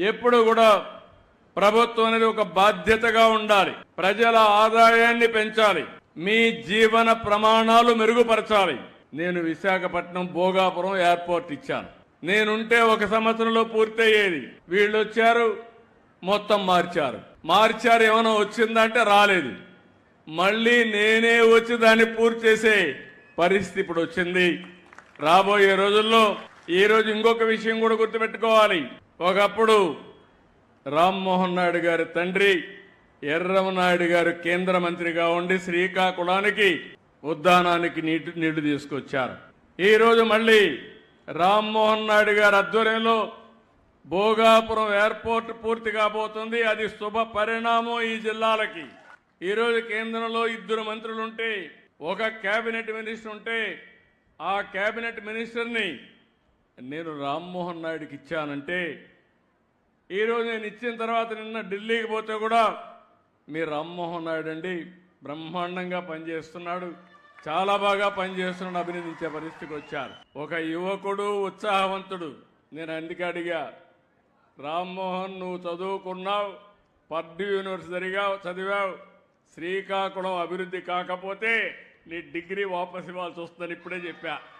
ఎప్పుడు కూడా ప్రభుత్వం అనేది ఒక బాధ్యతగా ఉండాలి. ప్రజల ఆదాయాన్ని పెంచాలి. మీ జీవన ప్రమాణాలు మెరుగుపరచాలి. నేను విశాఖపట్నం భోగాపురం ఎయిర్పోర్ట్ ఇచ్చాను. నేనుంటే ఒక సంవత్సరంలో పూర్తయ్యేది. వీళ్ళు వచ్చారు మొత్తం మార్చారు. మార్చారు ఏమైనా వచ్చిందంటే రాలేదు. మళ్ళీ నేనే వచ్చి దాన్ని పూర్తి చేసే పరిస్థితి ఇప్పుడు వచ్చింది. రాబోయే రోజుల్లో ఈ రోజు ఇంకొక విషయం కూడా గుర్తుపెట్టుకోవాలి. ఒకప్పుడు రామ్మోహన్ నాయుడు గారి తండ్రి ఎర్రమనాయుడు గారు కేంద్ర మంత్రిగా ఉండి శ్రీకాకుళానికి ఉద్దానానికి నీటి నీళ్ళు తీసుకొచ్చారు. ఈరోజు మళ్ళీ రామ్మోహన్ నాయుడు గారి ఆధ్వర్యంలో భోగాపురం ఎయిర్పోర్ట్ పూర్తి కాబోతుంది. అది శుభ పరిణామం ఈ జిల్లాలకి. ఈరోజు కేంద్రంలో ఇద్దరు మంత్రులు ఉంటే ఒక కేబినెట్ మినిస్టర్ ఉంటే ఆ కేబినెట్ మినిస్టర్ని నేను రామ్మోహన్ నాయుడుకి ఇచ్చానంటే ఈరోజు నేను ఇచ్చిన తర్వాత నిన్న ఢిల్లీకి పోతే కూడా మీ రామ్మోహన్ నాయుడు అండి బ్రహ్మాండంగా పనిచేస్తున్నాడు. చాలా బాగా పనిచేస్తున్నాడు అభినందించే పరిస్థితికి వచ్చారు. ఒక యువకుడు ఉత్సాహవంతుడు. నేను అందుకే అడిగా రామ్మోహన్ నువ్వు చదువుకున్నావు పర్డు యూనివర్సిటీగా చదివావు. శ్రీకాకుళం అభివృద్ధి కాకపోతే నీ డిగ్రీ వాపస్ ఇవ్వాల్సి వస్తుందని ఇప్పుడే చెప్పా.